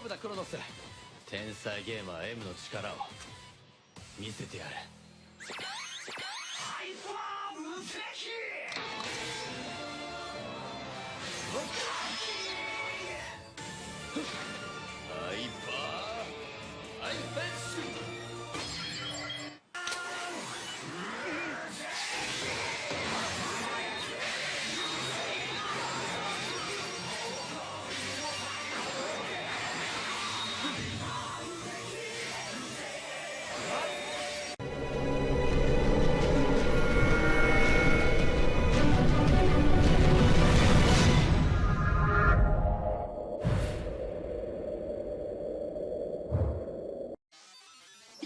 負だクロノス。天才ゲーマー M の力を。見せてやるハイパー無敵ハイパー。ハイフェッシュ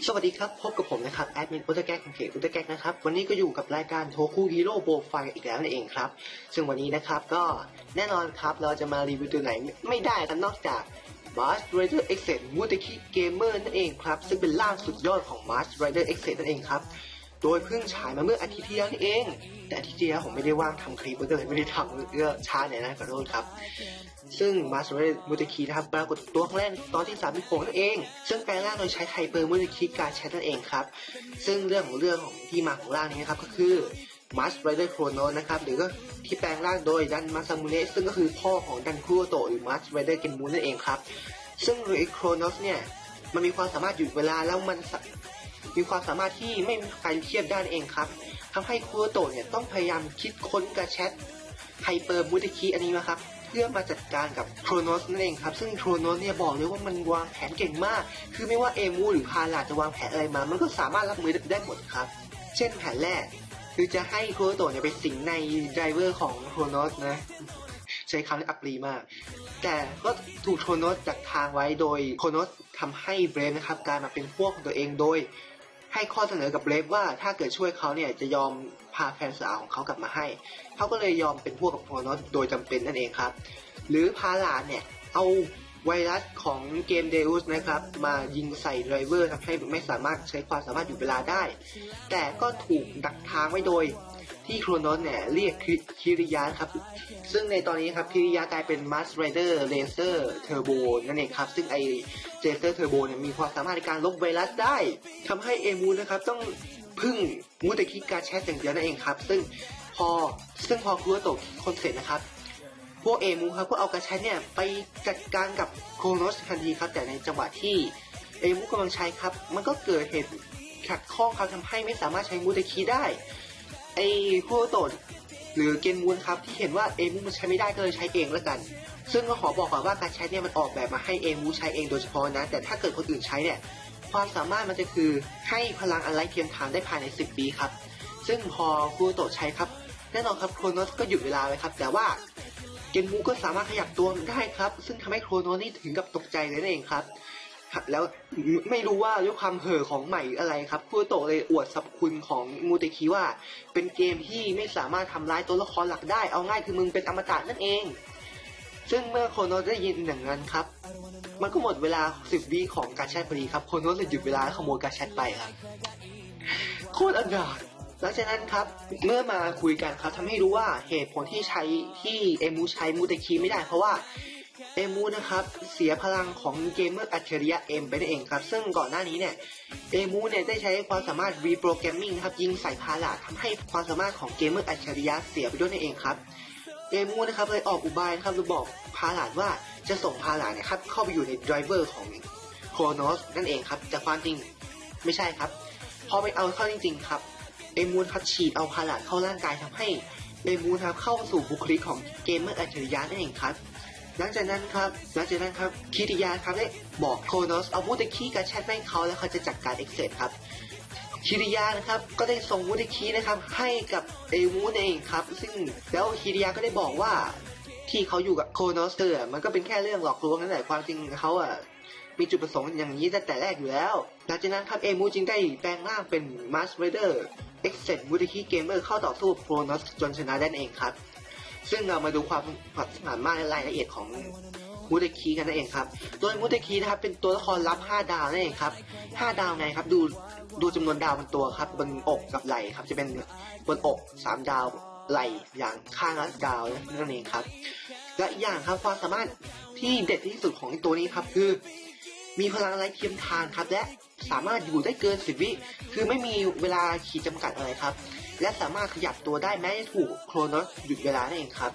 สวัสดีครับ พบกับผมนะครับ แอดมินอุตแกกของเพจอุตแกกนะครับ วันนี้ก็อยู่กับรายการโทคูฮีโร่โบไฟอีกแล้วนั่นเองครับ ซึ่งวันนี้นะครับก็แน่นอนครับ เราจะมารีวิวตัวไหนไม่ได้กันนอกจาก Mars Rider X e m u t a k i Gamer นั่นเองครับ ซึ่งเป็นล่างสุดยอดของ Mars Rider X นั่นเองครับ โดยเพิ่งฉายมาเมื่ออาทิตย์ที่แล้วนี่เอง แต่อาทิตย์ที่แล้วผมไม่ได้ว่างทำคลิปก็เลยไม่ได้ทำก็ช้าหน่อยนะขอโทษครับ ซึ่งมาสเตอร์มูติคีนะครับปรากฏตัวครั้งแรกตอนที่3ามที่นั่นเอง ซึ่งแปลงร่างโดยใช้ไฮเปอร์มูติคีการแชทนั่นเองครับ ซึ่งเรื่องของเรื่องของที่มาของร่างนี้นะครับก็คือมาสไรเดอร์โครโนนะครับหรือก็ที่แปลงร่างโดยดันมาซามุเนะซึ่งก็คือพ่อของดันคุโรโตหรือมาสไรเดอร์เกนมูนนั่นเองครับ ซึ่งไอโครโนสเนี่ยมันมีความสามารถหยุดเวลาแล้วมัน มีความสามารถที่ไม่มีใครเทียบได้นั่นเองครับทำให้คุโรโตะเนี่ยต้องพยายามคิดค้นกระแชทไฮเปอร์มูติคีอันนี้นะครับเพื่อมาจัดการกับโครโนสนั่นเองครับ ซึ่งโครโนสเนี่ยบอกเลยว่ามันวางแผนเก่งมาก คือไม่ว่าเอมูหรือพาลาจะวางแผนอะไรมา มันก็สามารถรับมือได้หมดครับ เช่นแผนแรก คือจะให้โครโตะเนี่ยไปสิงในไดเวอร์ของโครโนสนะใช้คำที่อัปรีมาก แต่ก็ถูกโครโนสจัดทางไว้โดยโครโนสทำให้เบรฟนะครับกลายมาเป็นพวกของตัวเองโดย ให้ข้อเสนอกับเลฟว่าถ้าเกิดช่วยเขาเนี่ยจะยอมพาแฟนสาวของเขากลับมาให้ เขาก็เลยยอมเป็นพวกกับโครโนสโดยจำเป็นนั่นเองครับ หรือพาลานเนี่ยเอาไวรัสของเกมเดอุสนะครับ มายิงใส่ไดรเวอร์ทำให้ไม่สามารถใช้ความสามารถหยุดเวลาได้ แต่ก็ถูกดักทางไว้โดย ที่โครโนสเนี่ยเรียกคิริยะครับ ซึ่งในตอนนี้ครับคิริยะกลายเป็นมาสไรเดอร์เลเซอร์เทอร์โบนั่นเองครับ ซึ่งไอเลเซอร์เทอร์โบเนี่ยมีความสามารถในการลบไวรัสได้ทำให้เอมูนะครับต้องพึ่งมูเตคิการแชทอย่างเดียวนั่นเองครับ ซึ่งพอซึ่งพอครัวโตกคนเสร็จนะครับพวกเอมูครับก็เอากระแชทเนี่ยไปจัดการกับโครโนสทันทีครับ แต่ในจังหวะที่เอมูกำลังใช้ครับ มันก็เกิดเหตุขัดข้องครับทำให้ไม่สามารถใช้มูเตคิได้ ไอ้โครโตะหรือเกนมูนครับที่เห็นว่าเอมูมันใช้ไม่ได้ก็เลยใช้เองแล้วกัน ซึ่งก็ขอบอกก่อนว่าการใช้เนี่ยมันออกแบบมาให้เอมูใช้เองโดยเฉพาะนะ แต่ถ้าเกิดคนอื่นใช้เนี่ยความสามารถมันจะคือให้พลังอันไรเทียมทานได้ภายใน 10 ปีครับ ซึ่งพอคูโตะใช้ครับ แน่นอนครับโครโนสก็หยุดเวลาไว้ครับ แต่ว่าเกนมูก็สามารถขยับตัวได้ครับ ซึ่งทำให้โครโนสนี่ถึงกับตกใจเลยนั่นเองครับ แล้วไม่รู้ว่าด้วยความเห่อของใหม่อะไรครับคูโตเลยอวดสรรพคุณของมูเตคิว่า เป็นเกมที่ไม่สามารถทำร้ายตัวละครหลักได้ เอาง่ายคือมึงเป็นอมตะนั่นเอง ซึ่งเมื่อโคโนได้ยินอย่างนั้นครับ มันก็หมดเวลา10วิของการแชทพอดีครับโคโนสเลยหยุดเวลาขโมยการแชทไปครับโคตรอันดาหลังจากนั้นครับเมื่อมาคุยกันครับทำให้รู้ว่าเหตุผลที่ใช้ที่เอมูใช้มูเตคีไม่ได้เพราะว่า เอมูนะครับเสียพลังของเกมเมอร์อัจฉริยะเอ็มไปนั่นเองครับ ซึ่งก่อนหน้านี้เนี่ยเอมูเนี่ยได้ใช้ความสามารถรีโปรแกรมมิ่งครับยิงใส่พาลาทำให้ความสามารถของเกมเมอร์อัจฉริยะเสียไปด้วยนั่นเองครับเอมูนะครับเลยออกอุบายนะครับโดยบอกพาลาดว่าจะส่งพาลาดเนี่ยครับเข้าไปอยู่ในไดรเวอร์ของโครโนสนั่นเองครับแต่ความจริงไม่ใช่ครับ พอไปเอาเข้าจริง ๆ ครับเอมูนครับฉีดเอาพาลาดเข้าร่างกายทำให้เอมูนครับเข้าสู่บุคลิกของเกมเมอร์อัจฉริยะนั่นเองครับ หลังจากนั้นครับหลังจากนั้นครับคิริยาครับได้บอกโคโนสเอามูเตคีกับแชทให้เขาแล้วเขาจะจัดการเอ็กเซครับคิริยานะครับก็ได้ส่งมูเตคีนะครับให้กับเอมูนเองครับ ซึ่งแล้วคิริยาก็ได้บอกว่าที่เขาอยู่กับโคโนสเตอร์มันก็เป็นแค่เรื่องหลอกลวงนั่นแหละความจริงเขาอะมีจุดประสงค์อย่างนี้ตั้งแต่แรกอยู่แล้วหลังจากนั้นครับเอมูจึงได้แปลงร่างเป็นมาสเรเดอร์เอ็กเซนมูเตคีเกมเมอร์เข้าต่อสู้โคโนสจนชนะได้เองครับ ซึ่งเรามาดูความสามารถและรายละเอียดของมูเตคีกันนั่นเองครับ โดยมูเตคีนะครับเป็นตัวละครลับ 5 ดาวนั่นเองครับ 5 ดาวไงครับ ดูดูจำนวนดาวบนตัวครับ บนอกกับไหล่ครับ จะเป็นบนอก 3 ดาวไหลอย่างข้างละดาวนั่นเองครับ และอีกอย่างครับความสามารถที่เด็ดที่สุดของตัวนี้ครับคือ มีพลังไร้เทียมทานครับ และสามารถอยู่ได้เกินสิบวิคือไม่มีเวลาขีดจำกัดอะไรครับ และสามารถขยับตัวได้แม้จะถูกโครโนสหยุดเวลานั่นเองครับ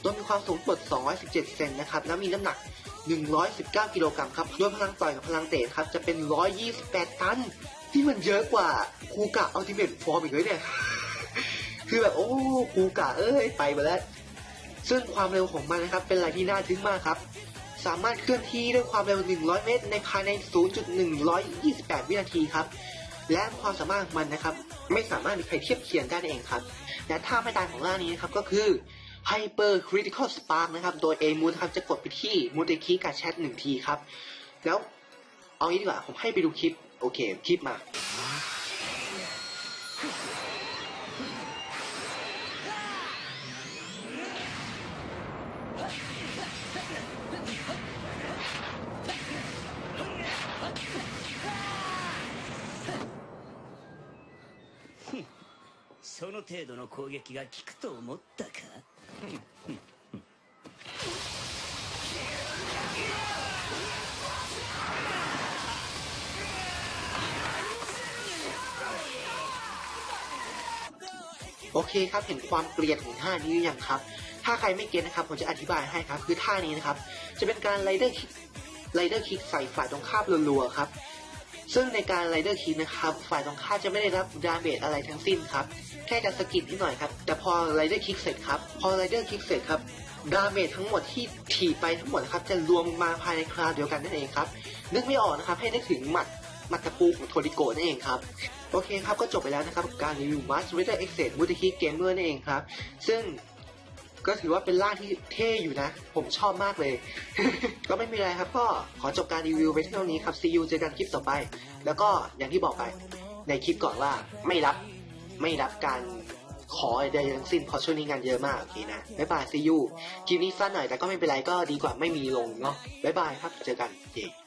โดยมีความสูงปด 217 เซนนะครับ และมีน้ำหนัก 119 กิโลกรัมครับ โดยพลังต่อยกับพลังเตะครับ จะเป็น 128 ตัน ที่มันเยอะกว่าคูกะอัลติเมทฟอร์มอีกเลยเนี่ย คือแบบโอ้คูกะเอ้ยไปมาแล้ว ซึ่งความเร็วของมันนะครับ เป็นอะไรที่น่าทึ่งมากครับสามารถเคลื่อนที่ด้วยความเร็ว 100 เมตร ในภายใน 0.128 วินาทีครับ และความสามารถของมันนะครับ ไม่สามารถมีใครเทียบเคียงได้เองครับ และท่าไม่ตายของร่างนี้นะครับก็คือ Hyper Critical Spark นะครับ โดย A มูนะครับจะกดไปที่มูเตคีการแชทหนึ่งทีครับ แล้วเอางี้ดีกว่าผมให้ไปดูคลิป โอเค คลิปมา 程度の攻撃が効くと思ったかโอเคครับ เห็นความเกลียดของท่านี้หรือยังครับ ถ้าใครไม่เก็ตนะครับ ผมจะอธิบายให้ครับ คือท่านี้นะครับ จะเป็นการไรเดอร์คิกไรเดอร์คิกใส่ฝ่ายตรงข้ามรัวๆครับ ซึ่งในการไรเดอร์คิกนะครับ ฝ่ายตรงข้ามจะไม่ได้รับดาเมจอะไรทั้งสิ้นครับ แค่จะสกิดนิดหน่อยครับ แต่พอไรเดอร์คิกเสร็จครับ พอไรเดอร์คิกเสร็จครับ ดาเมจทั้งหมดที่ถีบไปทั้งหมดครับ จะรวมมาภายในคราวเดียวกันนั่นเองครับ นึกไม่ออกนะครับ ให้นึกถึงหมัดมัดตะปูของโทริโกนั่นเองครับ โอเคครับ ก็จบไปแล้วนะครับ การรีวิว Master Rider X มุต i ิ Gamer นั่นเองครับ ซึ่ง ก็ถือว่าเป็นร่างที่เท่อยู่นะ ผมชอบมากเลย ก็ไม่มีอะไรครับ ก็ขอจบการรีวิวไปเท่านี้ครับ See you เจอกันคลิปต่อไป แล้วก็อย่างที่บอกไปในคลิปก่อนว่าไม่รับไม่รับการขอใดทั้งสิ้นเพราะช่วงนี้งานเยอะมากโอเคนะบ๊ายบาย See you คลิปนี้สั้นหน่อยแต่ก็ไม่เป็นไรก็ดีกว่าไม่มีลงเนาะบ๊ายบายครับเจอกันเย้